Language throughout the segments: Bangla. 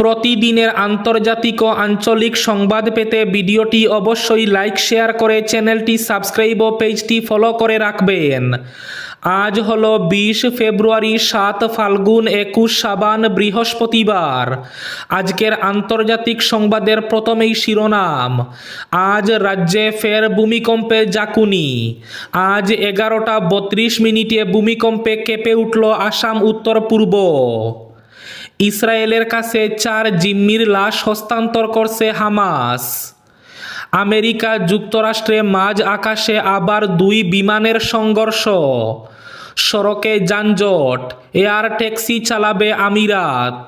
প্রতিদিনের আন্তর্জাতিক ও আঞ্চলিক সংবাদ পেতে ভিডিওটি অবশ্যই লাইক, শেয়ার করে চ্যানেলটি সাবস্ক্রাইব ও পেজটি ফলো করে রাখবেন। আজ হল বিশ ফেব্রুয়ারি, সাত ফাল্গুন, একুশ সাবান, বৃহস্পতিবার। আজকের আন্তর্জাতিক সংবাদের প্রথমেই শিরোনাম। আজ রাজ্যে ফের ভূমিকম্পে জাকুনি আজ এগারোটা বত্রিশ মিনিটে ভূমিকম্পে কেঁপে উঠল আসাম উত্তর পূর্ব ইসরায়েলের কাছে চার জিম্মির লাশ হস্তান্তর করছে হামাস। আমেরিকা যুক্তরাষ্ট্রে মাঝ আকাশে আবার দুই বিমানের সংঘর্ষ। সড়কে যানজট, এয়ার ট্যাক্সি চালাবে আমিরাত।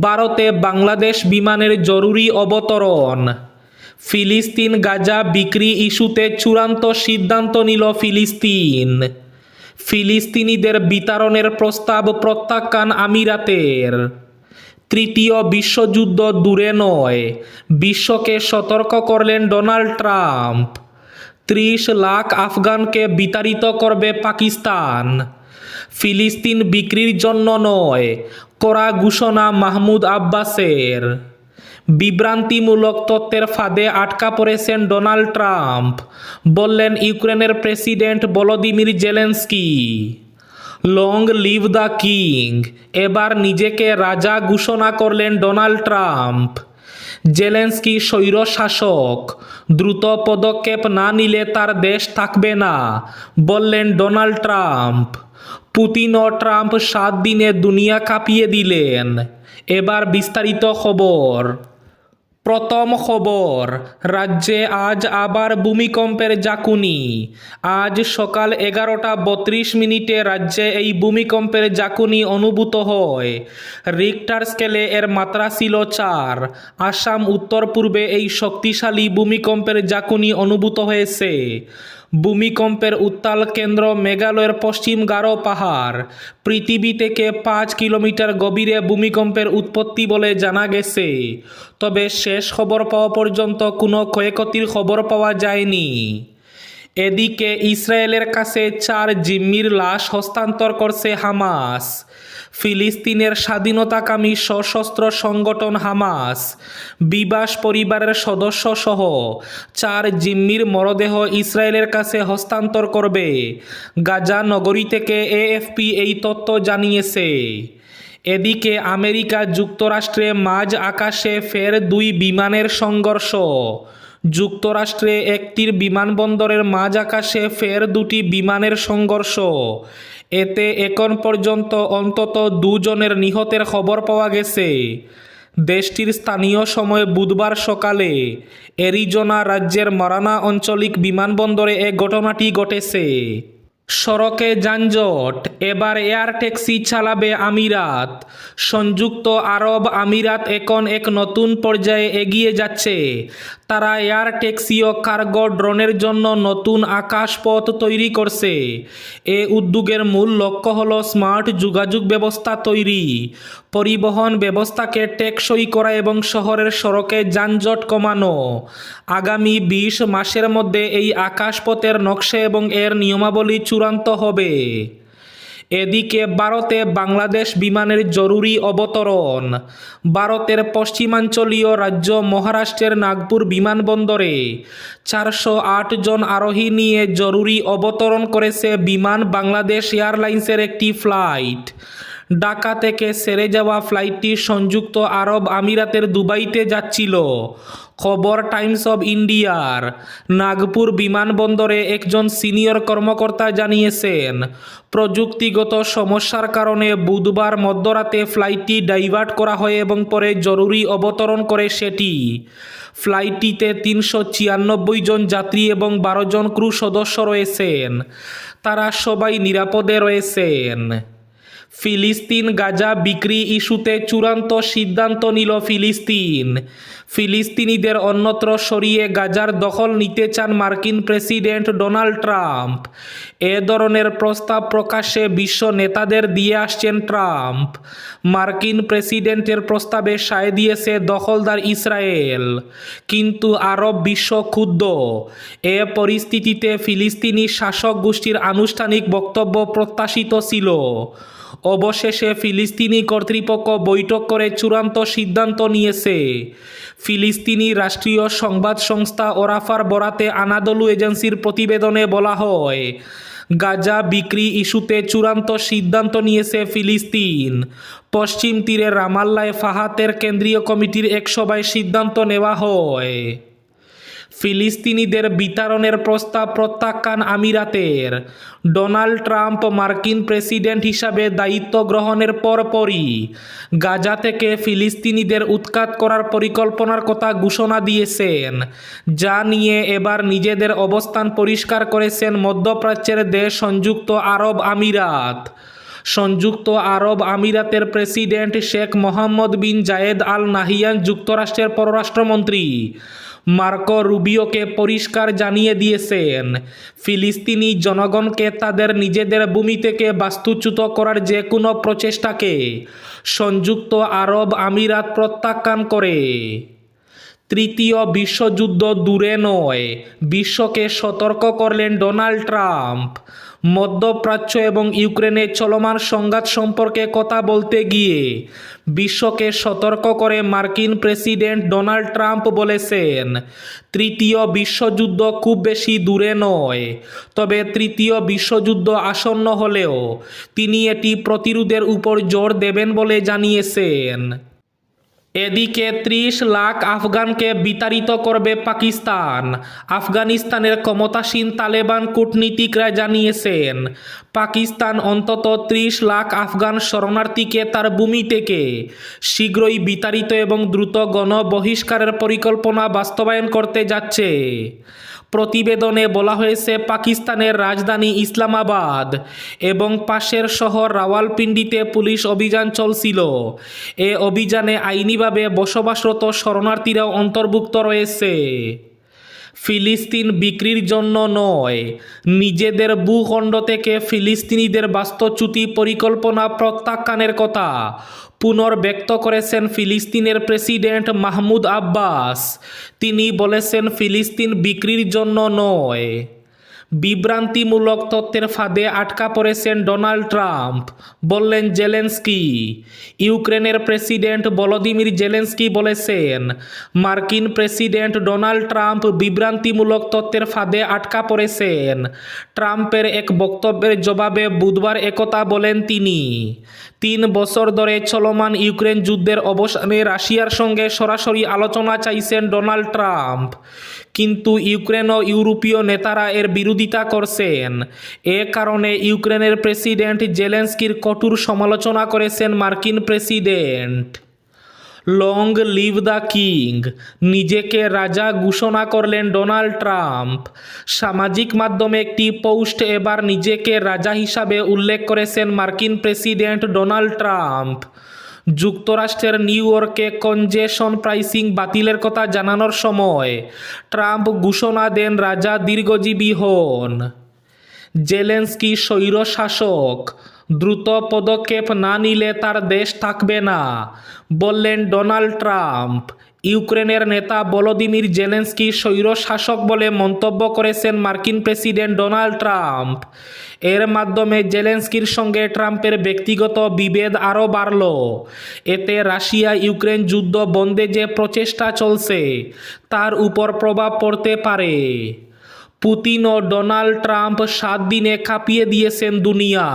ভারতে বাংলাদেশ বিমানের জরুরি অবতরণ। ফিলিস্তিন গাজা বিক্রি ইস্যুতে চূড়ান্ত সিদ্ধান্ত নিল ফিলিস্তিন। ফিলিস্তিনিদের বিতরণের প্রস্তাব প্রত্যাখ্যান আমিরাতের। তৃতীয় বিশ্বযুদ্ধ দূরে নয়, বিশ্বকে সতর্ক করলেন ডোনাল্ড ট্রাম্প। ত্রিশ লাখ আফগানকে বিতাড়িত করবে পাকিস্তান। ফিলিস্তিন বিক্রির জন্য নয় করা ঘোষণা মাহমুদ আব্বাসের। বিভ্রান্তিমূলক তত্ত্বের ফাঁদে আটকা পড়েছেন ডোনাল্ড ট্রাম্প। বললেন, ইউক্রেনের president Volodymyr Zelensky, long live the king, এবার নিজেকে রাজা ঘোষণা করলেন ডোনাল্ড ট্রাম্প। জেলেন্সকি স্বৈর শাসক, দ্রুত পদক্ষেপ না নিলে তার দেশ থাকবে না। বললেন ডোনাল্ড ট্রাম্প। পুতিন ও ট্রাম্প সাত দিনে দুনিয়া কাঁপিয়ে দিলেন। এবার বিস্তারিত খবর। প্রথম খবর, রাজ্যে আজ আবার ভূমিকম্পের জাকুনি আজ সকাল এগারোটা বত্রিশ মিনিটে রাজ্যে এই ভূমিকম্পের জাকুনি অনুভূত হয়। রিক্টার স্কেলে এর মাত্রা ছিল চার। আসাম উত্তর পূর্বে এই শক্তিশালী ভূমিকম্পের জাকুনি অনুভূত হয়েছে। ভূমিকম্পের উত্তাল কেন্দ্র মেঘালয়ের পশ্চিম গারো পাহাড়। পৃথিবী থেকে পাঁচ কিলোমিটার গভীরে ভূমিকম্পের উৎপত্তি বলে জানা গেছে। তবে শেষ খবর পাওয়া পর্যন্ত কোনো ক্ষয়ক্ষতির খবর পাওয়া যায়নি। এদিকে ইসরায়েলের কাছে চার জিম্মির লাশ হস্তান্তর করছে হামাস। ফিলিস্তিনের স্বাধীনতাকামী সশস্ত্র সংগঠন হামাস, বিবাস পরিবারের সদস্য সহ চার জিম্মির মরদেহ ইসরায়েলের কাছে হস্তান্তর করবে। গাজা নগরী থেকে এএফপি এই তথ্য জানিয়েছে। এদিকে আমেরিকা যুক্তরাষ্ট্রে মাঝ আকাশে ফের দুই বিমানের সংঘর্ষ। যুক্তরাষ্ট্রে একটির বিমানবন্দরের মাঝ আকাশে ফের দুটি বিমানের সংঘর্ষ। এতে এখন পর্যন্ত অন্তত দুজনের নিহতের খবর পাওয়া গেছে। দেশটির স্থানীয় সময় বুধবার সকালে অ্যারিজোনা রাজ্যের মারানা আঞ্চলিক বিমানবন্দরে এ ঘটনাটি ঘটেছে। সড়কে যানজট, এবার এয়ার ট্যাক্সি চালাবে আমিরাত। সংযুক্ত আরব আমিরাত এখন এক নতুন পর্যায়ে এগিয়ে যাচ্ছে। তারা এয়ার ট্যাক্সি ও কার্গো ড্রোনের জন্য নতুন আকাশপথ তৈরি করছে। এ উদ্যোগের মূল লক্ষ্য হল স্মার্ট যোগাযোগ ব্যবস্থা তৈরি। পরিবহন ব্যবস্থাকে টেকসই করা এবং শহরের সড়কে যানজট কমানো। আগামী বিশ মাসের মধ্যে এই আকাশপথের নকশা এবং এর নিয়মাবলী চূড়ান্ত হবে। এদিকে ভারতে বাংলাদেশ বিমানের জরুরি অবতরণ। ভারতের পশ্চিমাঞ্চলীয় রাজ্য মহারাষ্ট্রের নাগপুর বিমানবন্দরে চারশো আট জন আরোহী নিয়ে জরুরি অবতরণ করেছে বিমান বাংলাদেশ এয়ারলাইন্সের একটি ফ্লাইট। ঢাকা থেকে সেরে যাওয়া ফ্লাইটটি সংযুক্ত আরব আমিরাতের দুবাইতে যাচ্ছিল। খবর টাইমস অব ইন্ডিয়ার। নাগপুর বিমানবন্দরে একজন সিনিয়র কর্মকর্তা জানিয়েছেন, প্রযুক্তিগত সমস্যার কারণে বুধবার মধ্যরাতে ফ্লাইটটি ডাইভার্ট করা হয় এবং পরে জরুরি অবতরণ করে সেটি। ফ্লাইটটিতে তিনশো ছিয়ানব্বই জন যাত্রী এবং বারো জন ক্রু সদস্য রয়েছেন। তারা সবাই নিরাপদে রয়েছেন। ফিলিস্তিন গাজা বিক্রি ইস্যুতে চূড়ান্ত সিদ্ধান্ত নিল ফিলিস্তিন। ফিলিস্তিনিদের অন্যত্র সরিয়ে গাজার দখল নিতে চান মার্কিন প্রেসিডেন্ট ডোনাল্ড ট্রাম্প। এ ধরনের প্রস্তাব প্রকাশ্যে বিশ্ব নেতাদের দিয়ে আসছেন ট্রাম্প। মার্কিন প্রেসিডেন্টের প্রস্তাবে সায় দিয়েছে দখলদার ইসরায়েল। কিন্তু আরব বিশ্ব ক্ষুব্ধ। এ পরিস্থিতিতে ফিলিস্তিনি শাসক গোষ্ঠীর আনুষ্ঠানিক বক্তব্য প্রত্যাশিত ছিল। অবশেষে ফিলিস্তিনি কর্তৃপক্ষ বৈঠক করে চূড়ান্ত সিদ্ধান্ত নিয়েছে। ফিলিস্তিনি রাষ্ট্রীয় সংবাদ সংস্থা ওরাফার বরাতে আনাদলু এজেন্সির প্রতিবেদনে বলা হয়, গাজা বিক্রি ইস্যুতে চূড়ান্ত সিদ্ধান্ত নিয়েছে ফিলিস্তিন। পশ্চিম তীরে রামাল্লায় ফাহাতের কেন্দ্রীয় কমিটির এক সভায় সিদ্ধান্ত নেওয়া হয়। ফিলিস্তিনিদের বিতরণের প্রস্তাব প্রত্যাখ্যান আমিরাতের। ডোনাল্ড ট্রাম্প মার্কিন প্রেসিডেন্ট হিসাবে দায়িত্ব গ্রহণের পরপরই গাজা থেকে ফিলিস্তিনিদের উৎখাত করার পরিকল্পনার কথা ঘোষণা দিয়েছেন, যা নিয়ে এবার নিজেদের অবস্থান পরিষ্কার করেছেন মধ্যপ্রাচ্যের দেশ সংযুক্ত আরব আমিরাত। সংযুক্ত আরব আমিরাতের president Sheikh Mohammed bin Zayed Al Nahyan যুক্তরাষ্ট্রের পররাষ্ট্রমন্ত্রী। মার্কো রুবিওকে পরিষ্কার জানিয়ে দিয়েছেন, ফিলিস্তিনি জনগণকে তাদের নিজেদের ভূমি থেকে বাস্তুচ্যুত করার যে কোনো প্রচেষ্টাকে সংযুক্ত আরব আমিরাত প্রত্যাখ্যান করে। তৃতীয় বিশ্বযুদ্ধ দূরে নয়। বিশ্বকে সতর্ক করলেন ডোনাল্ড ট্রাম্প। মধ্যপ্রাচ্য এবং ইউক্রেনে চলমান সংঘাত সম্পর্কে কথা বলতে গিয়ে বিশ্বকে সতর্ক করে মার্কিন প্রেসিডেন্ট ডোনাল্ড ট্রাম্প বলেছেন, তৃতীয় বিশ্বযুদ্ধ খুব বেশি দূরে নয়। তবে তৃতীয় বিশ্বযুদ্ধ আসন্ন হলেও তিনি এটি প্রতিরোধের উপর জোর দেবেন বলে জানিয়েছেন। এদিকে ত্রিশ লাখ আফগানকে বিতাড়িত করবে পাকিস্তান। আফগানিস্তানের ক্ষমতাসীন তালেবান কূটনীতিকরা জানিয়েছেন, পাকিস্তান অন্তত ত্রিশ লাখ আফগান শরণার্থীকে তার ভূমি থেকে শীঘ্রই বিতাড়িত এবং দ্রুত গণ বহিষ্কারের পরিকল্পনা বাস্তবায়ন করতে যাচ্ছে। প্রতিবেদনে বলা হয়েছে, পাকিস্তানের রাজধানী ইসলামাবাদ এবং পাশের শহর রাওয়ালপিন্ডিতে পুলিশ অভিযান চলছিল। এ অভিযানে আইনিভাবে বসবাসরত শরণার্থীরাও অন্তর্ভুক্ত রয়েছে। ফিলিস্তিন বিক্রির জন্য নয়। নিজেদের ভূখণ্ড থেকে ফিলিস্তিনিদের বাস্তুচ্যুতি পরিকল্পনা প্রত্যাখ্যানের কথা পুনর্ব্যক্ত করেছেন ফিলিস্তিনের প্রেসিডেন্ট মাহমুদ আব্বাস। তিনি বলেছেন, ফিলিস্তিন বিক্রির জন্য নয়। বিভ্রান্তিমূলক তত্ত্বের ফাঁদে আটকা পড়েছেন ডোনাল্ড ট্রাম্প। বললেন জেলেন্সকি, ইউক্রেনের প্রেসিডেন্ট ভলোদিমির জেলেন্সকি বলেছেন, মার্কিন প্রেসিডেন্ট ডোনাল্ড ট্রাম্প বিভ্রান্তিমূলক তত্ত্বের ফাঁদে আটকা পড়েছেন। ট্রাম্পের এক বক্তব্যের জবাবে বুধবার একথা বলেন তিনি। তিন বছর ধরে চলমান ইউক্রেন যুদ্ধের অবসানে রাশিয়ার সঙ্গে সরাসরি আলোচনা চাইছেন ডোনাল্ড ট্রাম্প। কিন্তু ইউক্রেন ও ইউরোপীয় নেতারা এর বিরোধিতা করছেন। এ কারণে ইউক্রেনের প্রেসিডেন্ট জেলেন্সকির কঠোর সমালোচনা করেছেন মার্কিন president. Long live the king নিজেকে রাজা ঘোষণা করলেন ডোনাল্ড ট্রাম্প। সামাজিক মাধ্যমে একটি পোস্ট এবার নিজেকে রাজা হিসাবে উল্লেখ করেছেন মার্কিন প্রেসিডেন্ট ডোনাল্ড ট্রাম্প। যুক্তরাষ্ট্রের নিউ ইয়র্কে কনজেশন প্রাইসিং বাতিলের কথা জানানোর সময় ট্রাম্প ঘোষণা দেন, রাজা দীর্ঘজীবী হন। জেলেন্সকি স্বৈর শাসক দ্রুত পদক্ষেপ না নিলে তার দেশ থাকবে না, বললেন ডোনাল্ড ট্রাম্প। ইউক্রেনের নেতা ভলোদিমির জেলেন্সকি স্বৈর শাসক বলে মন্তব্য করেছেন মার্কিন প্রেসিডেন্ট ডোনাল্ড ট্রাম্প। এর মাধ্যমে জেলেন্সকির সঙ্গে ট্রাম্পের ব্যক্তিগত বিভেদ আরও বাড়ল। এতে রাশিয়া ইউক্রেন যুদ্ধ বন্ধে যে প্রচেষ্টা চলছে, তার উপর প্রভাব পড়তে পারে। পুতিন ও ডোনাল্ড ট্রাম্প সাত দিনে কাঁপিয়ে দিয়েছেন দুনিয়া।